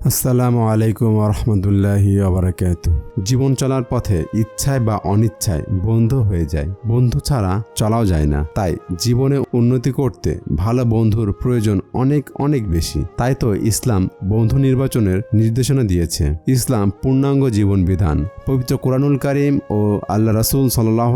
আসসালামু আলাইকুম রহমতুল্লাহি আবরাকাত জীবন চলার পথে ইচ্ছায় বা অনিচ্ছায় বন্ধু হয়ে যায়। বন্ধু ছাড়া চলাও যায় না। তাই জীবনে উন্নতি করতে ভালো বন্ধুর প্রয়োজন অনেক অনেক বেশি। তাই তো ইসলাম বন্ধু নির্বাচনের নির্দেশনা দিয়েছে। ইসলাম পূর্ণাঙ্গ জীবন বিধান। পবিত্র কোরআনুল করিম ও আল্লাহ রাসুল সাল্লাহ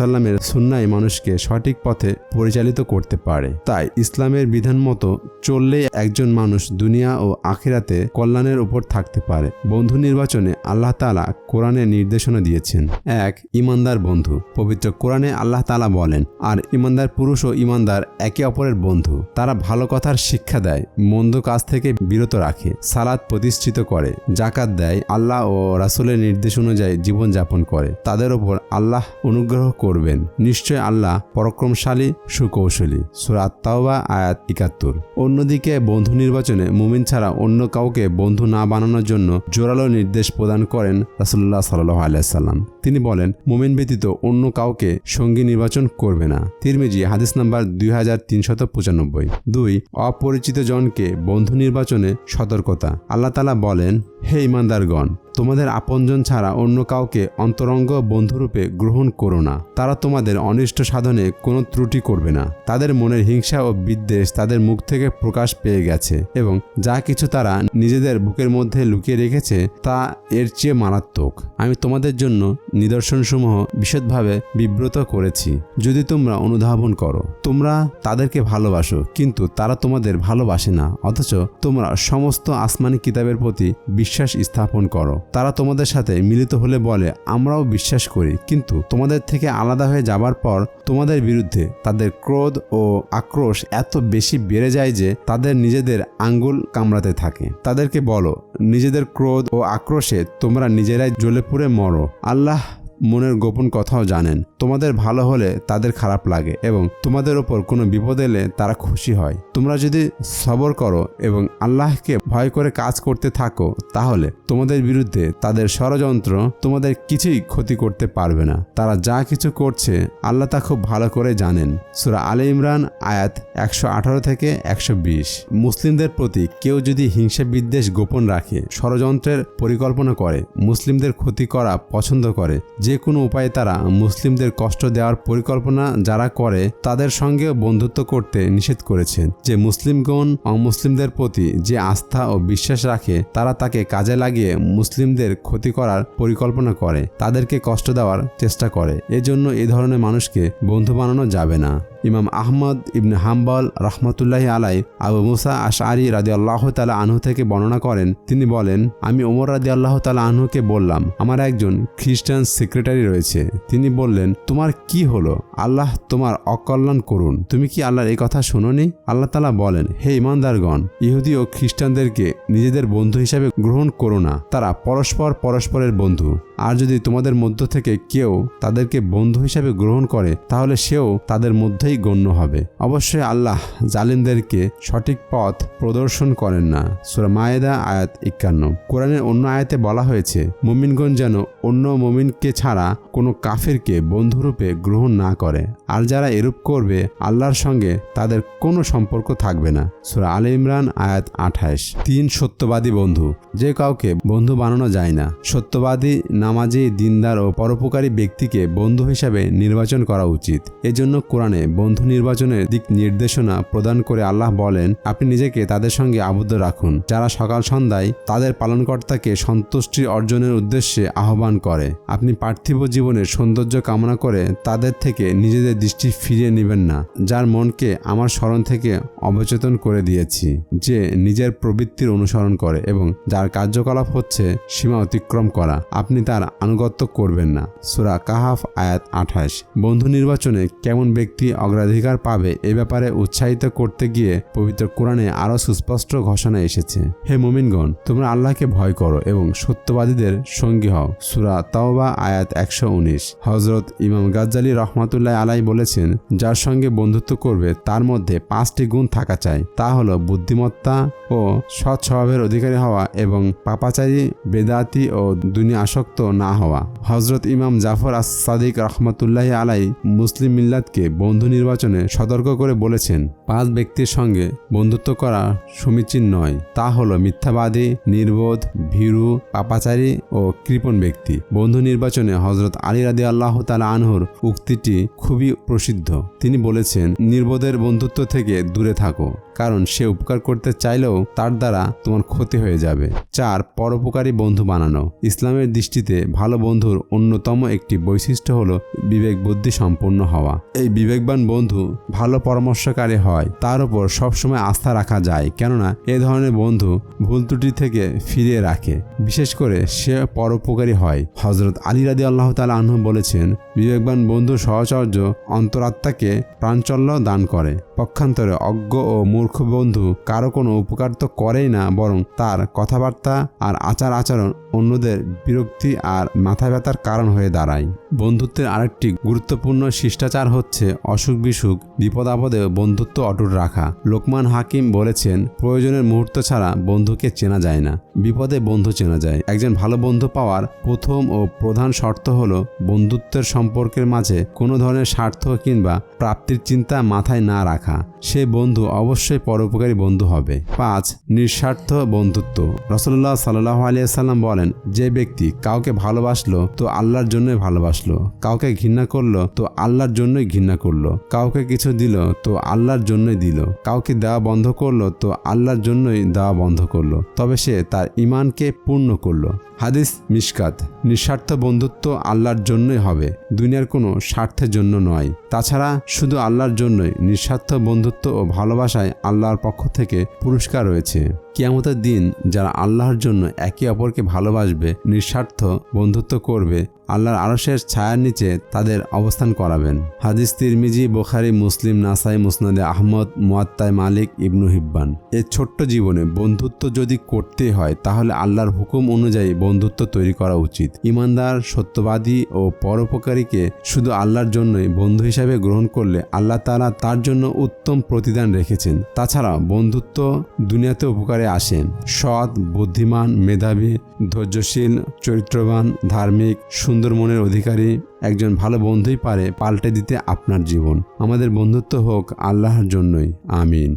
সাল্লামের সুন্নায় মানুষকে সঠিক পথে পরিচালিত করতে পারে। তাই ইসলামের বিধান মতো চললে একজন মানুষ দুনিয়া ও আখিরাতে কল্যাণের উপর থাকতে পারে। বন্ধু নির্বাচনে আল্লাহ তালা কোরআনে নির্দেশনা দিয়েছেন। এক, ইমানদার বন্ধু। পবিত্র কোরআনে আল্লাহ তালা বলেন, আর ইমানদার পুরুষ ও ইমানদার একে অপরের বন্ধু। তারা ভালো কথার শিক্ষা দেয়, মন্দ কাজ থেকে বিরত রাখে সালাদ প্রতিষ্ঠিত করে জাকাত দেয়, আল্লাহ ও রাসুলের নির্দেশ অনুযায়ী জীবনযাপন করে। তাদের ওপর আল্লাহ অনুগ্রহ করবেন। নিশ্চয় আল্লাহ পরাক্রমশালী, সুকৌশলী। সুরাত তাওবা আয়াত একাত্তর। অন্যদিকে বন্ধু নির্বাচনে মুমিন ছাড়া অন্য কাউকে বন্ধু না বানানোর জন্য জোরালো নির্দেশ প্রদান করেন রাসুল্লাহ সাল্লাহ আলাইসাল্লাম তিনি বলেন, মোমেন ব্যতীত অন্য কাউকে সঙ্গী নির্বাচন করবে না। তিরমিজি, হাদিস নাম্বার দুই হাজার তিনশত পঁচানব্বই। দুই অপরিচিত জনকে বন্ধু নির্বাচনে সতর্কতা। আল্লাহ তালা বলেন, হে ইমানদারগণ তোমাদের আপনজন ছাড়া অন্য কাউকে অন্তরঙ্গ বন্ধুরূপে গ্রহণ করো না। তারা তোমাদের অনিষ্ট সাধনে কোনো ত্রুটি করবে না। তাদের মনের হিংসা ও বিদ্বেষ তাদের মুখ থেকে প্রকাশ পেয়ে গেছে এবং যা কিছু তারা নিজেদের বুকের মধ্যে লুকিয়ে রেখেছে তা এর চেয়ে মারাত্মক। আমি তোমাদের জন্য নিদর্শনসমূহ বিশদভাবে বিব্রত করেছি। যদি তোমরা অনুধাবন করো, তোমরা তাদেরকে ভালোবাসো, কিন্তু তারা তোমাদের ভালোবাসে না, অথচ তোমরা সমস্ত আসমানি কিতাবের প্রতি বিশ্বাস স্থাপন করো। তারা তোমাদের সাথে মিলিত হলে বলে, আমরাও বিশ্বাস করি। কিন্তু তোমাদের থেকে আলাদা হয়ে যাবার পর তোমাদের বিরুদ্ধে তাদের ক্রোধ ও আক্রোশ এত বেশি বেড়ে যায় যে তাদের নিজেদের আঙ্গুল কামড়াতে থাকে। তাদেরকে বলো, নিজেদের ক্রোধ ও আক্রোশে তোমরা নিজেরাই জ্বলে পুড়ে মরো। আল্লাহ মনের গোপন কথাও জানেন। তোমাদের ভালো হলে তাদের খারাপ লাগে এবং তোমাদের ওপর কোনো বিপদ এলে তারা খুশি হয়। তোমরা যদি সবর করো এবং আল্লাহকে ভয় করে কাজ করতে থাকো, তাহলে তোমাদের বিরুদ্ধে তাদের ষড়যন্ত্র তোমাদের কিছুই ক্ষতি করতে পারবে না। তারা যা কিছু করছে, আল্লাহ তা খুব ভালো করে জানেন। সুরা আলে ইমরান, আয়াত একশো আঠারো থেকে একশো বিশ। মুসলিমদের প্রতি কেউ যদি হিংসা বিদ্বেষ গোপন রাখে, ষড়যন্ত্রের পরিকল্পনা করে, মুসলিমদের ক্ষতি করা পছন্দ করে, যে কোনো উপায়ে তারা মুসলিমদের কষ্ট দেওয়ার পরিকল্পনা যারা করে, তাদের সঙ্গে বন্ধুত্ব করতে নিষেধ করেছেন। যে মুসলিমগণ অমুসলিমদের প্রতি যে আস্থা ও বিশ্বাস রাখে, তারা তাকে কাজে লাগিয়ে মুসলিমদের ক্ষতি করার পরিকল্পনা করে। তাদেরকে কষ্ট দেওয়ার চেষ্টা করে। এজন্য এ ধরনের মানুষকে বন্ধু বানানো যাবে না। ইমাম আহমদ ইবনে হাম্বল রহমতুল্লাহ আলাই আবু মুসা আশআরি রাদি আল্লাহ তালা আনহু থেকে বর্ণনা করেন। তিনি বলেন, আমি ওমর রাদি আল্লাহ তালা আনহুকে বললাম, আমার একজন খ্রিস্টান সেক্রেটারি রয়েছে। তিনি বললেন, তোমার কি হলো? আল্লাহ তোমার অকল্যাণ করুন। তুমি কি আল্লাহর এই কথা শোনোনি? আল্লাহ তালা বলেন, হে ইমানদারগণ, ইহুদি ও খ্রিস্টানদেরকে নিজেদের বন্ধু হিসাবে গ্রহণ করো না। তারা পরস্পর পরস্পরের বন্ধু। আর যদি তোমাদের মধ্য থেকে কেউ তাদেরকে বন্ধু হিসাবে গ্রহণ করে, তাহলে সেও তাদের মধ্যেই গণ্য হবে। অবশ্যই আল্লাহ জালিমদেরকে সঠিক পথ প্রদর্শন করেন না। সুরা মায়েদা, আয়াত একান্ন। কোরআনের অন্য আয়াতে বলা হয়েছে, মুমিনগণ যেন অন্য মুমিনকে ছাড়া কোনো কাফেরকে বন্ধুরূপে গ্রহণ না করে, আর যারা এরূপ করবে, আল্লাহর সঙ্গে তাদের কোনো সম্পর্ক থাকবে না। সুরা আলে ইমরান, আয়াত আঠাইশ তিন সত্যবাদী বন্ধু। যে কাউকে বন্ধু বানানো যায় না। সত্যবাদী নামাজি, দিনদার ও পরোপকারী ব্যক্তিকে বন্ধু হিসাবে নির্বাচন করা উচিত। এজন্য কোরআনে বন্ধু নির্বাচনের দিক নির্দেশনা প্রদান করে আল্লাহ বলেন, আপনি নিজেকে তাদের সঙ্গে আবদ্ধ রাখুন। যারা সকাল সন্ধ্যায় তাদের পালনকর্তাকে সন্তুষ্টি অর্জনের উদ্দেশ্যে আহ্বান করে। আপনি পার্থিব জীবনের সৌন্দর্য কামনা করে তাদের থেকে নিজেদের দৃষ্টি ফিরিয়ে নেবেন না, যার মনকে আমার স্মরণ থেকে অবচেতন করে দিয়েছি, যে নিজের প্রবৃত্তির অনুসরণ করে এবং যার কার্যকলাপ হচ্ছে সীমা অতিক্রম করা। আপনি তার আনুগত্য করবেন না। সুরা কাহাফ, আয়াত আঠাশ। বন্ধু নির্বাচনে কেমন ব্যক্তি অগ্রাধিকার পাবে এ ব্যাপারে উৎসাহিত করতে গিয়ে পবিত্র কোরআনে আরও সুস্পষ্ট ঘোষণা এসেছে। হে মোমিনগণ, তোমরা আল্লাহকে ভয় করো এবং সত্যবাদীদের সঙ্গী হও। সুরা তাওবা, আয়াত একশো উনিশ। হজরত ইমাম গাজ্জালি রহমাতুল্লাহ আলাই বলেছেন, যার সঙ্গে বন্ধুত্ব করবে, তার মধ্যে পাঁচটি গুণ থাকা চাই। তা হলো বুদ্ধিমত্তা ও সৎ স্বভাবের অধিকারী হওয়া এবং পাপাচারী, বেদাতি ও দুনিয়া আসক্ত না হওয়া। হজরত ইমাম জাফর আস সাদিক রহমতুল্লাহ আলাই মুসলিম মিল্লাতকে বন্ধু নির্বাচনে সতর্ক করে বলেছেন, পাঁচ ব্যক্তির সঙ্গে বন্ধুত্ব করা সমীচীন নয়। তা হলো মিথ্যাবাদী, নির্বোধ, ভীরু, পাপাচারী ও কৃপণ ব্যক্তি। বন্ধু নির্বাচনে হজরত আলী রাদি আল্লাহ তালা আনহুর উক্তিটি খুবই প্রসিদ্ধ। তিনি বলেছেন, নির্বোধের বন্ধুত্ব থেকে দূরে থাকো। কারণ সে উপকার করতে চাইলেও তার দ্বারা তোমার ক্ষতি হয়ে যাবে। চার, পরোপকারী বন্ধু বানানো। ইসলামের দৃষ্টিতে ভালো বন্ধুর অন্যতম একটি বৈশিষ্ট্য হল বিবেক বুদ্ধি সম্পন্ন হওয়া। এই বিবেকবান বন্ধু ভালো পরামর্শকারী হয়। তার উপর সবসময় আস্থা রাখা যায়, কেননা এ ধরনের বন্ধু ভুল ত্রুটি থেকে ফিরিয়ে রাখে। বিশেষ করে সে পরোপকারী হয়। হজরত আলী রাদি আল্লাহ তালা আনহু বলেছেন, বিবেকবান বন্ধু সহচর্য অন্তরাত্মাকে প্রাঞ্চল্য দান করে। পক্ষান্তরে অজ্ঞ ও মূর্খ বন্ধু কারও কোনো উপকার তো করেই না, বরং তার কথাবার্তা আর আচার আচরণ অন্যদের বিরক্তি আর মাথা ব্যথার কারণ হয়ে দাঁড়ায়। বন্ধুত্বের আরেকটি গুরুত্বপূর্ণ শিষ্টাচার হচ্ছে অসুখ বিসুখ, বিপদ আপদে বন্ধুত্ব অটুট রাখা। লোকমান হাকিম বলেছেন, প্রয়োজনের মুহূর্ত ছাড়া বন্ধুকে চেনা যায় না, বিপদে বন্ধু চেনা যায়। একজন ভালো বন্ধু পাওয়ার প্রথম ও প্রধান শর্ত হলো বন্ধুত্বের সম্পর্কের মাঝে কোনো ধরনের স্বার্থ কিংবা প্রাপ্তির চিন্তা মাথায় না রাখা। সে বন্ধু অবশ্যই পরোপকারী বন্ধু হবে। পাঁচ, নিঃস্বার্থ বন্ধুত্ব। রসল্লাহ সাল্লাহ আলিয়াল্লাম বলেন, যে ব্যক্তি কাউকে ভালোবাসলো, তো আল্লাহর জন্যই ভালোবাসলো। কাউকে ঘৃণা করল, তো আল্লাহর জন্যই ঘৃণা করল। কাউকে কিছু দিল, তো আল্লাহর জন্যই দিল। কাউকে দেওয়া বন্ধ করল, তো আল্লাহর জন্যই দেওয়া বন্ধ করল। তবে সে তার ইমানকে পূর্ণ করল। হাদিস মিশকাত, নিঃস্বার্থ বন্ধুত্ব আল্লাহর জন্যই হবে, দুনিয়ার কোনো স্বার্থের জন্য নয়। তাছাড়া শুধু আল্লাহর জন্যই, নিঃস্বার্থ বন্ধুত্ব ও ভালোবাসায় আল্লাহর পক্ষ থেকে পুরস্কার রয়েছে। কিয়ামতের দিন যারা আল্লাহর জন্য একে অপরকে ভালোবাসবে, নিঃস্বার্থ বন্ধুত্ব করবে, আল্লাহর আরশের ছায়ার নিচে তাদের অবস্থান করাবেন। হাদিস তিরমিজি, বোখারি, মুসলিম, নাসাই, মুসনাদে আহমদ মুয়াত্তায় মালিক, ইবনু হিব্বান। এই ছোট্ট জীবনে বন্ধুত্ব যদি করতে হয়, তাহলে আল্লাহর হুকুম অনুযায়ী বন্ধুত্ব তৈরি করা উচিত। ইমানদার, সত্যবাদী ও পরোপকারীকে শুধু আল্লাহর জন্যই বন্ধু হিসাবে গ্রহণ করলে আল্লাহ তালা তার জন্য উত্তম প্রতিদান রেখেছেন। তাছাড়া বন্ধুত্ব দুনিয়াতে উপকারে আসেন সৎ, বুদ্ধিমান, মেধাবী, ধৈর্যশীল, চরিত্রবান, ধার্মিক, সুন্দর মনের অধিকারী একজন ভালো বন্ধুই পারে পাল্টে দিতে আপনার জীবন। আমাদের বন্ধুত্ব হোক আল্লাহর জন্যই। আমিন।